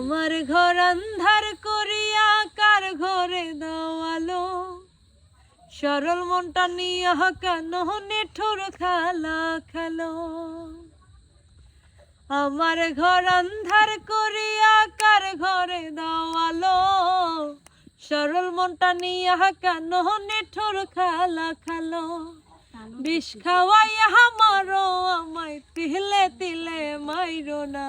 আমার ঘর আন্ধার করিয়া কার ঘরে দেওয়ালো? সরল মনটা নিয়ে কেন নিঠুর খালা খেলো? আমার ঘর আন্ধার করিয়া কার ঘরে দেওয়ালো? সরল মনটা নিয়ে কেন নিঠুর খালা খেলো? বিষ খাওয়াইয়া আমারও আমায়, তিলে তিলে মাইরো না।